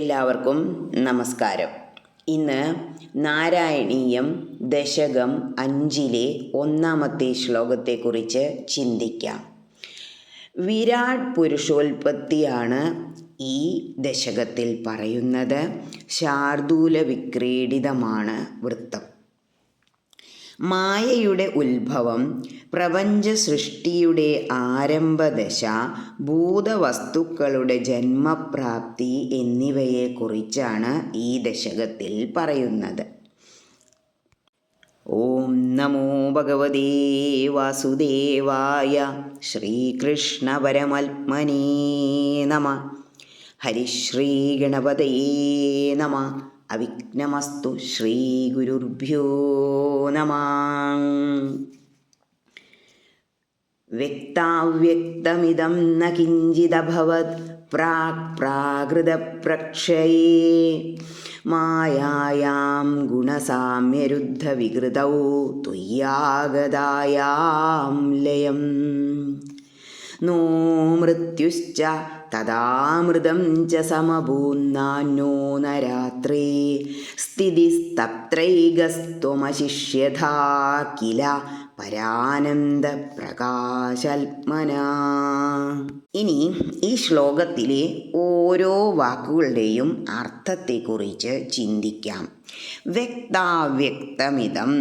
എല്ലാവർക്കും നമസ്കാരം. ഇന്ന് നാരായണീയം ദശകം അഞ്ചിലെ ഒന്നാമത്തെ ശ്ലോകത്തെക്കുറിച്ച് ചിന്തിക്കാം. വിരാട് പുരുഷോൽപത്തിയാണ് ഈ ദശകത്തിൽ പറയുന്നത്. ശാർദൂല വിക്രീഡിതമാണ് വൃത്തം. മായയുടെ ഉത്ഭവം പ്രപഞ്ച സൃഷ്ടിയുടെ ആരംഭദശ ഭൂതവസ്തുക്കളുടെ ജന്മപ്രാപ്തി എന്നിവയെക്കുറിച്ചാണ് ഈ ദശകത്തിൽ പറയുന്നത്. ഓം നമോ ഭഗവതേ വാസുദേവായ ശ്രീകൃഷ്ണപരമൽമനേ നമ. ഹരിശ്രീ ഗണപതയേ നമ. അവിഘ്നമസ്തു ശ്രീ ഗുരുർഭ്യോ നമ. വ്യക്താവ്യക്തമിതം ന കിഞ്ചിദഭവത് പ്രാക് പ്രാകൃതപ്രക്ഷയേ. മായായാം ഗുണസാമ്യരുദ്ധവികൃതൗ തുയ്യാഗതായാം ലയം. നോ മൃത്യുശ്ച തദാമൃതം ച സമഭൂന്നാന്യോ നരാത്രേ. സ്ഥിതിസ്തത്രൈകസ്ത്വമശിഷ്യഥാ കില. പരാനന്ദ പ്രകാശാത്മന ഇനി ഈ ശ്ലോകത്തിലെ ഓരോ വാക്കുകളുടെയും അർത്ഥത്തെക്കുറിച്ച് ചിന്തിക്കാം. വ്യക്താവ്യക്തമിതം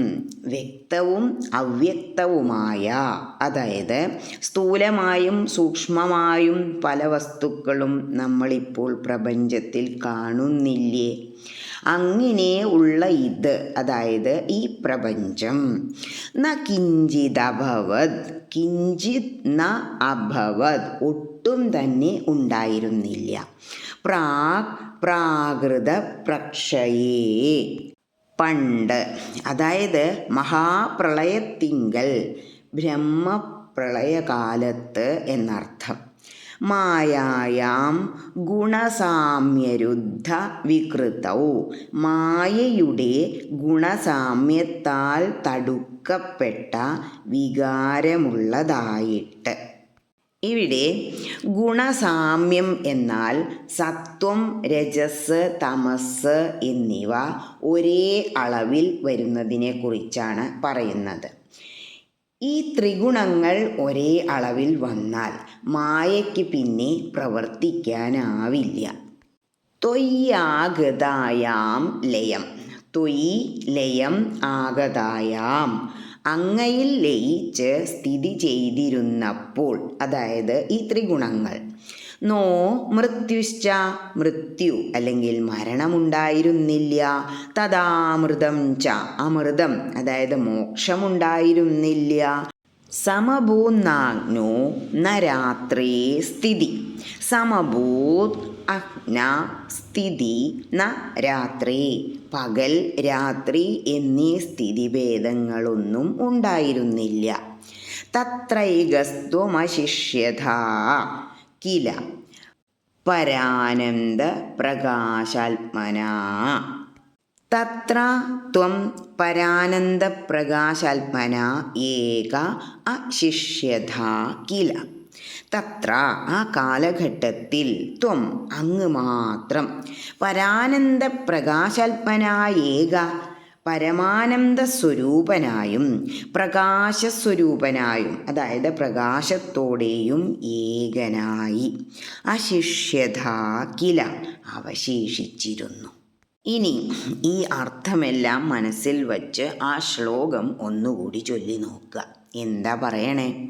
വ്യക്തവും അവ്യക്തവുമായ അതായത് സ്ഥൂലമായും സൂക്ഷ്മമായും പല വസ്തുക്കളും നമ്മളിപ്പോൾ പ്രപഞ്ചത്തിൽ കാണുന്നില്ലേ? അങ്ങനെ ഉള്ള ഇത് അതായത് ഈ പ്രപഞ്ചം. ന കിഞ്ചിത് അഭവത് കിഞ്ചിത് ന അഭവത് ഒട്ടും തന്നെ ഉണ്ടായിരുന്നില്ല. പ്രാക് പ്രാകൃത പ്രക്ഷയേ. പണ്ട് അതായത് മഹാപ്രളയത്തിങ്കൽ ബ്രഹ്മപ്രളയകാലത്ത് എന്നർത്ഥം. മായായാം ഗുണസാമ്യരുദ്ധ വികൃതൗ. മായയുടെ ഗുണസാമ്യത്താൽ തടുക്കപ്പെട്ട വികാരമുള്ളതായിട്ട്. ഇവിടെ ഗുണസാമ്യം എന്നാൽ സത്വം രജസ് തമസ് എന്നിവ ഒരേ അളവിൽ വരുന്നതിനെ കുറിച്ചാണ് പറയുന്നത്. ഈ ത്രിഗുണങ്ങൾ ഒരേ അളവിൽ വന്നാൽ മായയ്ക്ക് പിന്നെ പ്രവർത്തിക്കാനാവില്ല. തൊയ്യാഗതായാം ലയം. തൊയ് ലയം ആഗതായാം. അങ്ങയിൽ ലയിച്ച് സ്ഥിതി ചെയ്തിരുന്നപ്പോൾ അതായത് ഈ ത്രിഗുണങ്ങൾ നോ മൃത്യുശ്ച മൃത്യു അല്ലെങ്കിൽ മരണമുണ്ടായിരുന്നില്ല. തഥാമൃതം ച അമൃതം അതായത് മോക്ഷമുണ്ടായിരുന്നില്ല. സമഭൂന്നാഗ്നോ നരാത്രേ സ്ഥിതി. സമഭൂത് അഗ്ന സ്ഥിതി ന രാത്രി. പകൽ രാത്രി എന്നീ സ്ഥിതിഭേദങ്ങളൊന്നും ഉണ്ടായിരുന്നില്ല. തത്രൈകസ്ത്വമശിഷ്യത കില പരാനന്ദ പ്രകാശാത്മന. തത്ര ത്വം പരാനന്ദ പ്രകാശാത്മന ഏക അശിഷ്യത കില. തത്ര ആ കാലഘട്ടത്തിൽ ത്വം അങ്ങ് മാത്രം. പരാനന്ദ പ്രകാശാത്മനായേക പരമാനന്ദ സ്വരൂപനായും പ്രകാശസ്വരൂപനായും അതായത് പ്രകാശത്തോടെയും ഏകനായി അശിഷ്യത കില അവശേഷിച്ചിരുന്നു. ഇനി ഈ അർത്ഥമെല്ലാം മനസ്സിൽ വച്ച് ആ ശ്ലോകം ഒന്നുകൂടി ചൊല്ലി നോക്കുക. എന്താ പറയണേ?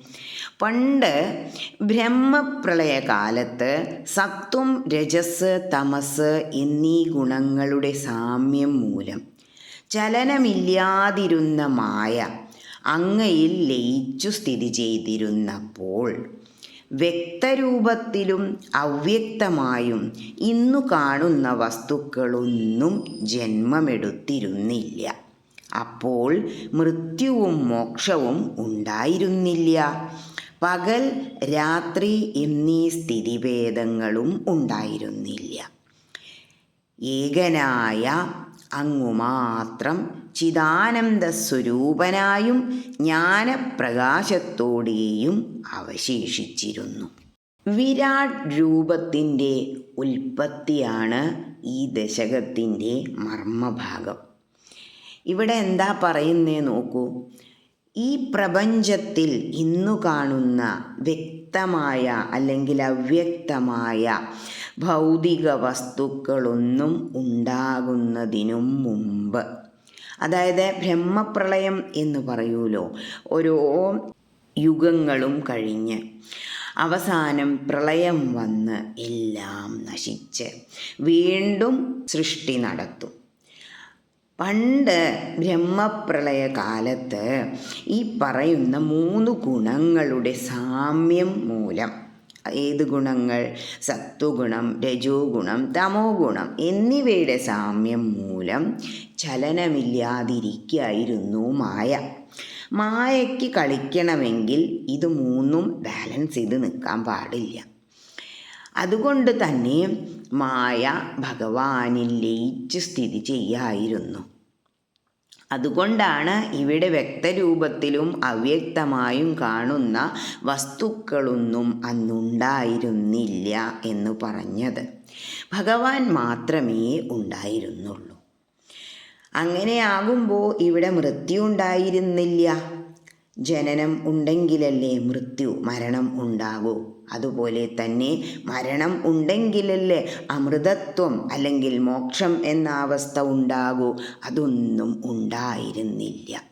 പണ്ട് ബ്രഹ്മപ്രളയകാലത്ത് സത്വം രജസ് തമസ് എന്നീ ഗുണങ്ങളുടെ സാമ്യം മൂലം ചലനമില്ലാതിരുന്ന മായ അങ്ങയിൽ ലയിച്ചു സ്ഥിതി ചെയ്തിരുന്നപ്പോൾ വ്യക്തരൂപത്തിലും അവ്യക്തമായും ഇന്നു കാണുന്ന വസ്തുക്കളൊന്നും ജന്മമെടുത്തിരുന്നില്ല. അപ്പോൾ മൃത്യുവും മോക്ഷവും ഉണ്ടായിരുന്നില്ല. പകൽ രാത്രി എന്നീ സ്ഥിതിഭേദങ്ങളും ഉണ്ടായിരുന്നില്ല. ഏകനായ അങ്ങു മാത്രം ചിദാനന്ദ സ്വരൂപനായും ജ്ഞാനപ്രകാശത്തോടെയും അവശേഷിച്ചിരുന്നു. വിരാട് രൂപത്തിന്റെ ഉൽപ്പത്തിയാണ് ഈ ദശകത്തിന്റെ മർമ്മഭാഗം. ഇവിടെ എന്താ പറയുന്നേ നോക്കൂ. ഈ പ്രപഞ്ചത്തിൽ ഇന്നു കാണുന്ന വ്യക്തമായ അല്ലെങ്കിൽ അവ്യക്തമായ ഭൗതിക വസ്തുക്കളൊന്നും ഉണ്ടാകുന്നതിനും മുമ്പ്. അതായത് ബ്രഹ്മപ്രളയം എന്ന് പറയൂലോ ഓരോ യുഗങ്ങളും കഴിഞ്ഞ് അവസാനം പ്രളയം വന്ന് എല്ലാം നശിച്ച് വീണ്ടും സൃഷ്ടി നടത്തും. പണ്ട് ബ്രഹ്മപ്രളയ കാലത്ത് ഈ പറയുന്ന മൂന്ന് ഗുണങ്ങളുടെ സാമ്യം മൂലം ഏത് ഗുണങ്ങൾ? സത്വഗുണം രജോ ഗുണം തമോ ഗുണം എന്നിവയുടെ സാമ്യം മൂലം ചലനമില്ലാതിരിക്കായിരുന്നു മായ. മായയ്ക്ക് കളിക്കണമെങ്കിൽ ഇത് മൂന്നും ബാലൻസ് ചെയ്ത് നിൽക്കാൻ പാടില്ല. അതുകൊണ്ട് തന്നെ മായ ഭഗവാനിൽ ലയിച്ച് സ്ഥിതി ചെയ്യായിരുന്നു. അതുകൊണ്ടാണ് ഇവിടെ വ്യക്തരൂപത്തിലും അവ്യക്തമായും കാണുന്ന വസ്തുക്കളൊന്നും അന്നുണ്ടായിരുന്നില്ല എന്ന് പറഞ്ഞത്. ഭഗവാൻ മാത്രമേ ഉണ്ടായിരുന്നുള്ളൂ. അങ്ങനെയാകുമ്പോൾ ഇവിടെ മൃത്യു ഉണ്ടായിരുന്നില്ല. ജനനം ഉണ്ടെങ്കിലല്ലേ മൃത്യു മരണം ഉണ്ടാകൂ. അതുപോലെ തന്നെ മരണം ഉണ്ടെങ്കിലല്ലേ അമൃതത്വം അല്ലെങ്കിൽ മോക്ഷം എന്ന അവസ്ഥ ഉണ്ടാകൂ. അതൊന്നും ഉണ്ടായിരുന്നില്ല.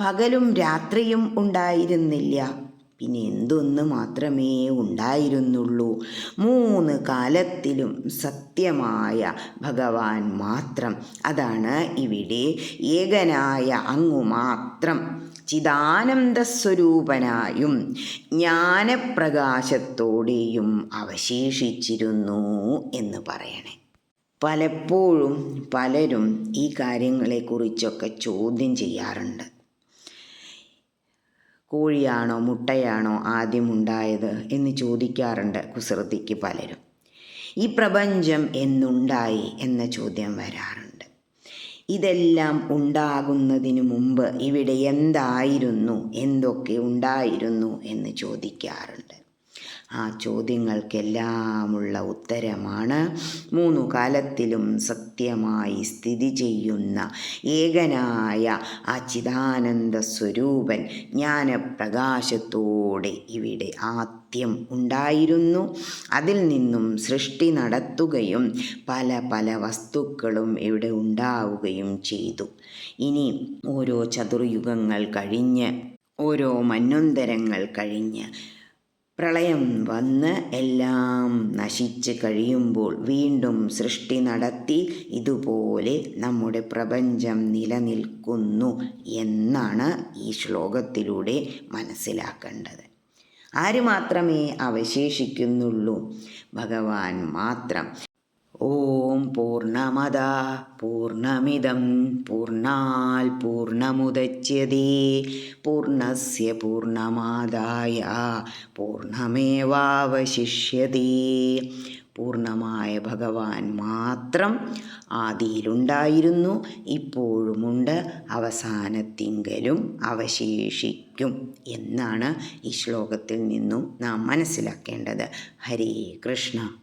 പകലും രാത്രിയും ഉണ്ടായിരുന്നില്ല. പിന്നെ എന്തൊന്ന് മാത്രമേ ഉണ്ടായിരുന്നുള്ളൂ. മൂന്ന് കാലത്തിലും സത്യമായ ഭഗവാൻ മാത്രം. അതാണ് ഇവിടെ ഏകനായ അങ്ങു മാത്രം ചിദാനന്ദസ്വരൂപനായും ജ്ഞാനപ്രകാശത്തോടെയും അവശേഷിച്ചിരുന്നു എന്ന് പറയണേ. പലപ്പോഴും പലരും ഈ കാര്യങ്ങളെക്കുറിച്ചൊക്കെ ചോദ്യം ചെയ്യാറുണ്ട്. കോഴിയാണോ മുട്ടയാണോ ആദ്യം ഉണ്ടായത് എന്ന് ചോദിക്കാറുണ്ട് കുസൃതിക്ക് പലരും. ഈ പ്രപഞ്ചം എന്നുണ്ടായി എന്ന ചോദ്യം വരാറുണ്ട്. ഇതെല്ലാം ഉണ്ടാകുന്നതിന് മുമ്പ് ഇവിടെ എന്തായിരുന്നു? എന്തൊക്കെ ഉണ്ടായിരുന്നു എന്ന് ചോദിക്കാറുണ്ട്. ആ ചോദ്യങ്ങൾക്കെല്ലാമുള്ള ഉത്തരമാണ്. മൂന്നു കാലത്തിലും സത്യമായി സ്ഥിതി ചെയ്യുന്ന ഏകനായ ആ ചിദാനന്ദ സ്വരൂപൻ ജ്ഞാനപ്രകാശത്തോടെ ഇവിടെ ആദ്യം ഉണ്ടായിരുന്നു. അതിൽ നിന്നും സൃഷ്ടി നടത്തുകയും പല പല വസ്തുക്കളും ഇവിടെ ഉണ്ടാവുകയും ചെയ്തു. ഇനി ഓരോ ചതുർയുഗങ്ങൾ കഴിഞ്ഞ് ഓരോ മന്വന്തരങ്ങൾ കഴിഞ്ഞ് പ്രളയം വന്ന് എല്ലാം നശിച്ച് കഴിയുമ്പോൾ വീണ്ടും സൃഷ്ടി നടത്തി ഇതുപോലെ നമ്മുടെ പ്രപഞ്ചം നിലനിൽക്കുന്നു എന്നാണ് ഈ ശ്ലോകത്തിലൂടെ മനസ്സിലാക്കേണ്ടത്. ആര് മാത്രമേ അവശേഷിക്കുന്നുള്ളൂ? ഭഗവാൻ മാത്രം. ഓം പൂർണമദ പൂർണമിദം പൂർണാൽ പൂർണമുദച്യതേ പൂർണസ്യ പൂർണമാദായ പൂർണമേവാവശിഷ്യതി. പൂർണമായ ഭഗവാൻ മാത്രം ആദിയിലുണ്ടായിരുന്നു ഇപ്പോഴുമുണ്ട് അവസാനത്തിങ്കലും അവശേഷിക്കും എന്നാണ് ഈ ശ്ലോകത്തിൽ നിന്നും നാം മനസ്സിലാക്കേണ്ടത്. ഹരേ കൃഷ്ണ.